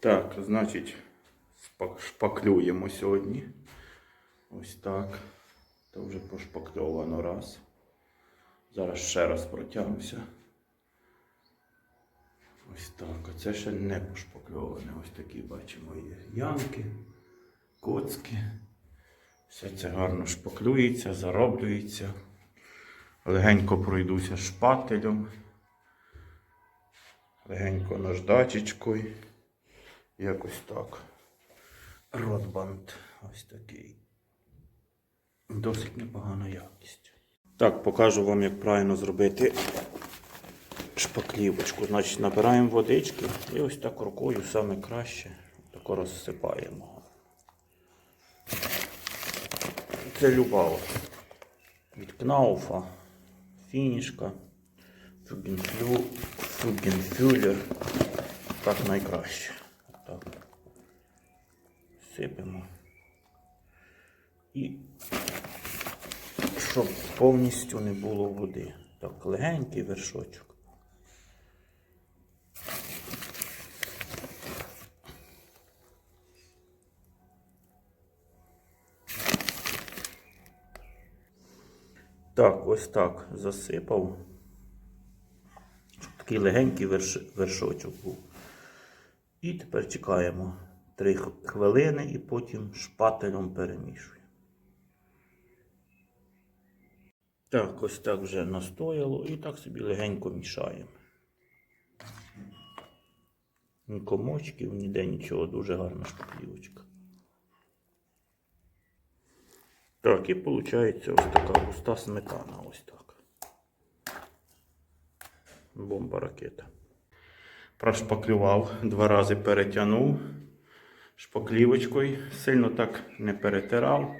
Так, значить, шпаклюємо сьогодні. Ось так. То вже пошпакльовано раз. Зараз ще раз протягнуся. Ось так. Оце ще не пошпакльоване. Ось такі бачимо є ямки, коцки. Все це гарно шпаклюється, зароблюється. Легенько пройдуся шпателем. Легенько наждачечкою. Якось так. Ротбанд ось такий. Досить непогана якість. Так, покажу вам, як правильно зробити шпаклівочку. Значить, набираємо водички і ось так рукою саме краще тако розсипаємо. Це люба від Кнауфа, фінішка, фюгенфлю, фюгенфюлер. Так найкраще. Сипемо. І щоб повністю не було води. Так, легенький вершочок. Так, ось так засипав. Щоб такий легенький верш... вершочок був. І тепер чекаємо 3 хвилини і потім шпателем перемішуємо. Так, ось так вже настояло і так собі легенько мішаємо. Ні комочків, ніде нічого, дуже гарна шпаклівочка. Так, і виходить ось така густа сметана. Ось так. Бомба ракета. Прошпаклював, два рази перетягнув шпаклівочкою. Сильно так не перетирав.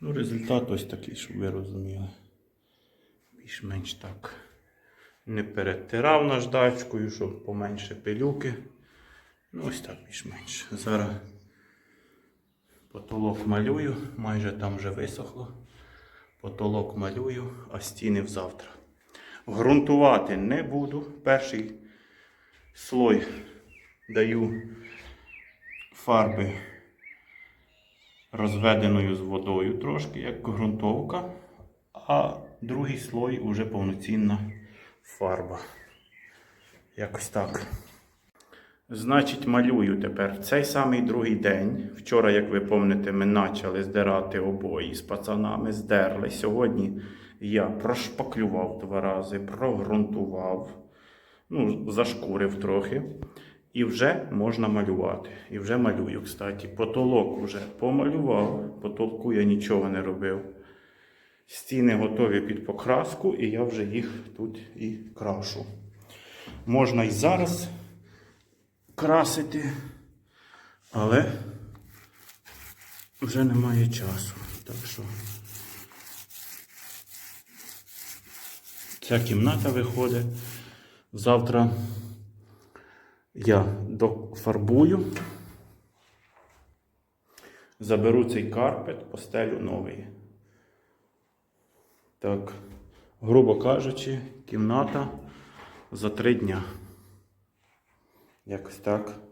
Ну, результат ось такий, щоб ви розуміли. Більш-менш так. Не перетирав наждачкою, щоб поменше пилюки. Ну, ось так більш-менш. Зараз потолок малюю, майже там вже висохло. Потолок малюю, а стіни завтра. Грунтувати не буду. Перший слой даю фарби розведеною з водою трошки, як ґрунтовка, а другий слой уже повноцінна фарба. Якось так. Значить, малюю тепер цей самий другий день. Вчора, як ви пам'ятаєте, ми почали здирати обої з пацанами, здерли. Сьогодні я прошпаклював два рази, прогрунтував, ну, зашкурив трохи. І вже можна малювати. І вже малюю, кстати. Потолок вже помалював, потолку я нічого не робив. Стіни готові під покраску, і я вже їх тут і крашу. Можна і зараз красити, але вже немає часу. Так що ця кімната виходить. Завтра я дофарбую, заберу цей карпет, постелю новий. Так, грубо кажучи, кімната за три дня. Якось так.